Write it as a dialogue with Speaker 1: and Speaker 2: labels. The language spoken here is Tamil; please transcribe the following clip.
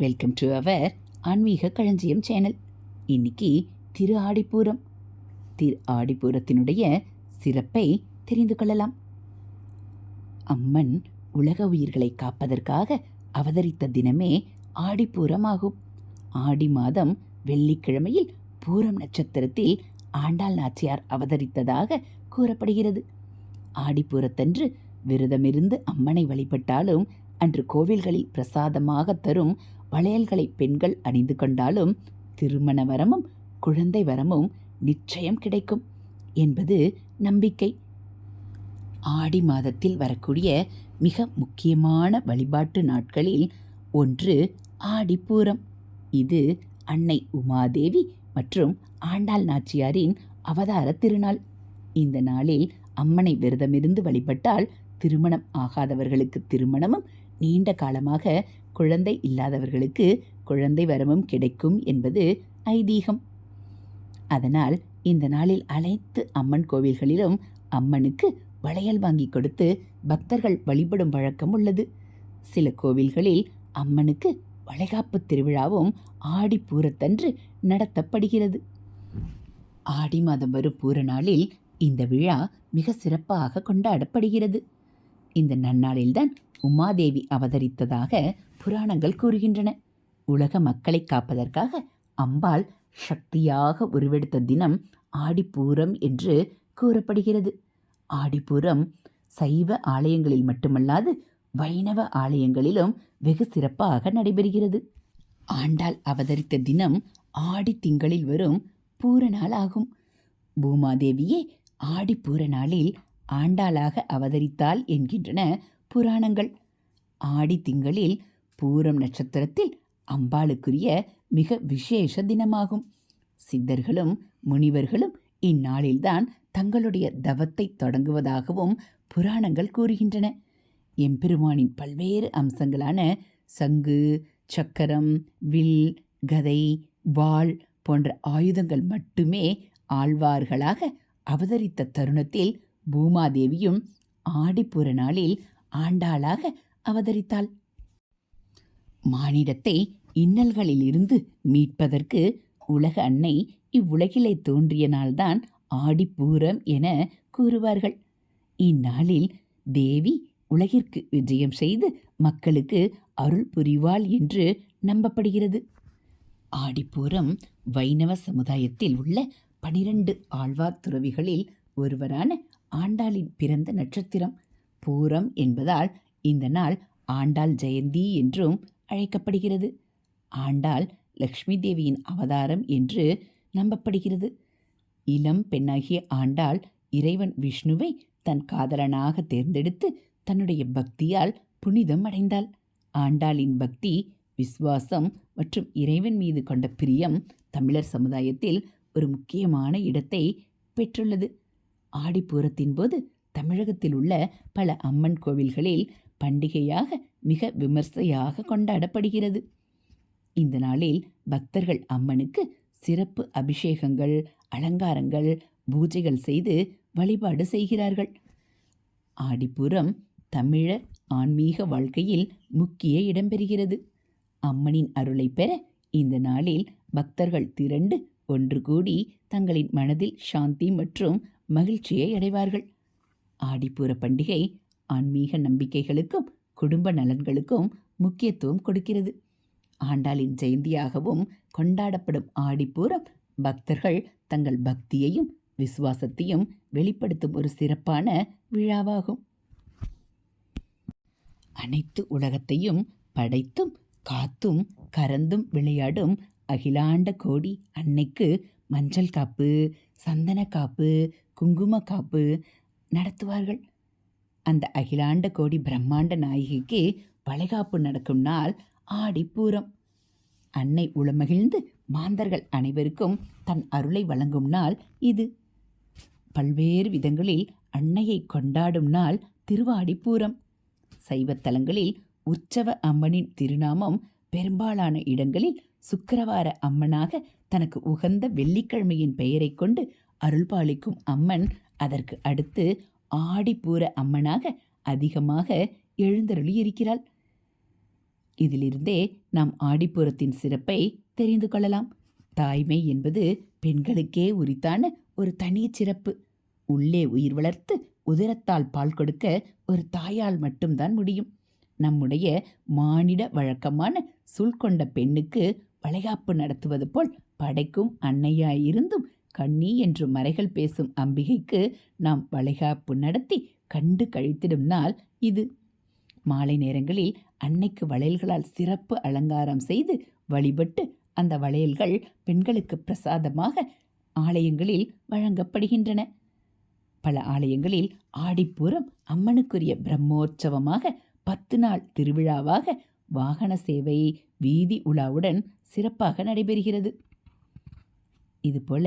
Speaker 1: வெல்கம் டு அவர் ஆன்மீக களஞ்சியம் சேனல். இன்னைக்கு திரு ஆடிப்பூரம். திரு ஆடிப்பூரத்தினுடைய சிறப்பை தெரிந்து கொள்ளலாம். அம்மன் உலக உயிர்களை காப்பதற்காக அவதரித்த தினமே ஆடிப்பூரம் ஆகும். ஆடி மாதம் வெள்ளிக்கிழமையில் பூரம் நட்சத்திரத்தில் ஆண்டாள் நாச்சியார் அவதரித்ததாக கூறப்படுகிறது. ஆடிப்பூரத்தன்று விரதமிருந்து அம்மனை வழிபட்டாலும் அன்று கோவில்களில் பிரசாதமாக தரும் வளையல்களை பெண்கள் அணிந்து கொண்டாலும் திருமண வரமும் குழந்தை வரமும் நிச்சயம் கிடைக்கும் என்பது நம்பிக்கை. ஆடி மாதத்தில் வரக்கூடிய மிக முக்கியமான வழிபாட்டு நாட்களில் ஒன்று ஆடிப்பூரம். இது அன்னை உமாதேவி மற்றும் ஆண்டாள் நாச்சியாரின் அவதார திருநாள். இந்த நாளில் அம்மனை விரதமிருந்து வழிபட்டால் திருமணம் ஆகாதவர்களுக்கு திருமணமும் நீண்ட காலமாக குழந்தை இல்லாதவர்களுக்கு குழந்தை வரமும் கிடைக்கும் என்பது ஐதீகம். அதனால் இந்த நாளில் அனைத்து அம்மன் கோவில்களிலும் அம்மனுக்கு வளையல் வாங்கி கொடுத்து பக்தர்கள் வழிபடும் வழக்கம் உள்ளது. சில கோவில்களில் அம்மனுக்கு வளைகாப்பு திருவிழாவும் ஆடி பூரத்தன்று நடத்தப்படுகிறது. ஆடி மாதம் வரும் பூர நாளில் இந்த விழா மிக சிறப்பாக கொண்டாடப்படுகிறது. இந்த நன்னாளில்தான் உமாதேவி அவதரித்ததாக புராணங்கள் கூறுகின்றன. உலக மக்களை காப்பதற்காக அம்பாள் சக்தியாக உருவெடுத்த தினம் ஆடிப்பூரம் என்று கூறப்படுகிறது. ஆடிப்பூரம் சைவ ஆலயங்களில் மட்டுமல்லாது வைணவ ஆலயங்களிலும் வெகு சிறப்பாக நடைபெறுகிறது. ஆண்டாள் அவதரித்த தினம் ஆடி திங்களில் வரும் பூர நாள் ஆகும். பூமாதேவியே ஆடி பூர நாளில் ஆண்டாளாக அவதரித்தாள் என்கின்றன புராணங்கள். ஆடி திங்களில் பூரம் நட்சத்திரத்தில் அம்பாளுக்குரிய மிக விசேஷ தினமாகும். சித்தர்களும் முனிவர்களும் இந்நாளில்தான் தங்களுடைய தவத்தை தொடங்குவதாகவும் புராணங்கள் கூறுகின்றன. எம்பெருமானின் பல்வேறு அம்சங்களான சங்கு சக்கரம் வில் கதை வாள் போன்ற ஆயுதங்கள் மட்டுமே ஆழ்வார்களாக அவதரித்த தருணத்தில் பூமாதேவியும் ஆடிப்புற நாளில் ஆண்டாளாக அவதரித்தாள். மானிடத்தை இன்னல்களிலிருந்து மீட்பதற்கு உலக அன்னை இவ்வுலகிலே தோன்றிய நாள்தான் ஆடிப்பூரம் என கூறுவார்கள். இந்நாளில் தேவி உலகிற்கு விஜயம் செய்து மக்களுக்கு அருள் புரிவாள் என்று நம்பப்படுகிறது. ஆடிப்பூரம் வைணவ சமுதாயத்தில் உள்ள பனிரெண்டு ஆழ்வார் துறவிகளில் ஒருவரான ஆண்டாளின் பிறந்த நட்சத்திரம். பூரம் என்பதால் இந்த நாள் ஆண்டாள் ஜெயந்தி என்றும் அழைக்கப்படுகிறது. ஆண்டாள் லக்ஷ்மி தேவியின் அவதாரம் என்று நம்பப்படுகிறது. இளம் பெண்ணாகிய ஆண்டாள் இறைவன் விஷ்ணுவை தன் காதலனாக தேர்ந்தெடுத்து தன்னுடைய பக்தியால் புனிதம் அடைந்தாள். ஆண்டாளின் பக்தி விசுவாசம் மற்றும் இறைவன் மீது கொண்ட பிரியம் தமிழர் சமுதாயத்தில் ஒரு முக்கியமான இடத்தை பெற்றுள்ளது. ஆடிப்பூரத்தின் போது தமிழகத்தில் உள்ள பல அம்மன் கோவில்களில் பண்டிகையாக மிக விமர்சையாக கொண்டாடப்படுகிறது. இந்த நாளில் பக்தர்கள் அம்மனுக்கு சிறப்பு அபிஷேகங்கள் அலங்காரங்கள் பூஜைகள் செய்து வழிபாடு செய்கிறார்கள். ஆடிப்புறம் தமிழர் ஆன்மீக வாழ்க்கையில் முக்கிய இடம்பெறுகிறது அம்மனின் அருளை பெற இந்த நாளில் பக்தர்கள் திரண்டு ஒன்று கூடி தங்களின் மனதில் சாந்தி மற்றும் மகிழ்ச்சியை அடைவார்கள். ஆடிப்பூர பண்டிகை ஆன்மீக நம்பிக்கைகளுக்கும் குடும்ப நலன்களுக்கும் முக்கியத்துவம் கொடுக்கிறது. ஆண்டாளின் ஜெயந்தியாகவும் கொண்டாடப்படும் ஆடிப்பூரம் பக்தர்கள் தங்கள் பக்தியையும் விசுவாசத்தையும் வெளிப்படுத்தும் ஒரு சிறப்பான விழாவாகும். அனைத்து உலகத்தையும் படைத்தும் காத்தும் கறந்தும் விளையாடும் அகிலாண்ட கோடி அன்னைக்கு மஞ்சள் காப்பு சந்தன காப்பு குங்கும காப்பு நடத்துவார்கள். அந்த அகிலாண்ட கோடி பிரம்மாண்ட நாயகிக்கு வளைகாப்பு நடக்கும் நாள் ஆடிப்பூரம். அன்னை உளமகிழ்ந்து மாந்தர்கள் அனைவருக்கும் தன் அருளை வழங்கும் நாள் இது. பல்வேறு விதங்களில் அன்னையை கொண்டாடும் நாள் திருவாடிப்பூரம். சைவத்தலங்களில் உற்சவ அம்மனின் திருநாமம் பெரும்பாலான இடங்களில் சுக்கரவார அம்மனாக தனக்கு உகந்த வெள்ளிக்கிழமையின் பெயரை கொண்டு அருள்பாலிக்கும் அம்மன் அதற்கு அடுத்து ஆடிப்பூர அம்மனாக அதிகமாக எழுந்தருளி இருக்கிறாள் இதிலிருந்தே நாம் ஆடிப்புறத்தின் சிறப்பை தெரிந்து கொள்ளலாம். தாய்மை என்பது பெண்களுக்கே உரித்தான ஒரு தனி சிறப்பு. உள்ளே உயிர் வளர்த்து உதிரத்தால் பால் கொடுக்க ஒரு தாயால் மட்டும்தான் முடியும். நம்முடைய மானிட வழக்கமான சுள்கொண்ட பெண்ணுக்கு வளைகாப்பு நடத்துவது போல் படைக்கும் அன்னையாயிருந்தும் கண்ணி என்று மறைகள் பேசும் அம்பிகைக்கு நாம் வளைகாப்பு நடத்தி கண்டு கழித்திடும் நாள் இது. மாலை நேரங்களில் அன்னைக்கு வளையல்களால் சிறப்பு அலங்காரம் செய்து வழிபட்டு அந்த வளையல்கள் பெண்களுக்கு பிரசாதமாக ஆலயங்களில் வழங்கப்படுகின்றன. பல ஆலயங்களில் ஆடிப்பூரம் அம்மனுக்குரிய பிரம்மோற்சவமாக பத்து நாள் திருவிழாவாக வாகன சேவை வீதி உலாவுடன் சிறப்பாக நடைபெறுகிறது. இதுபோல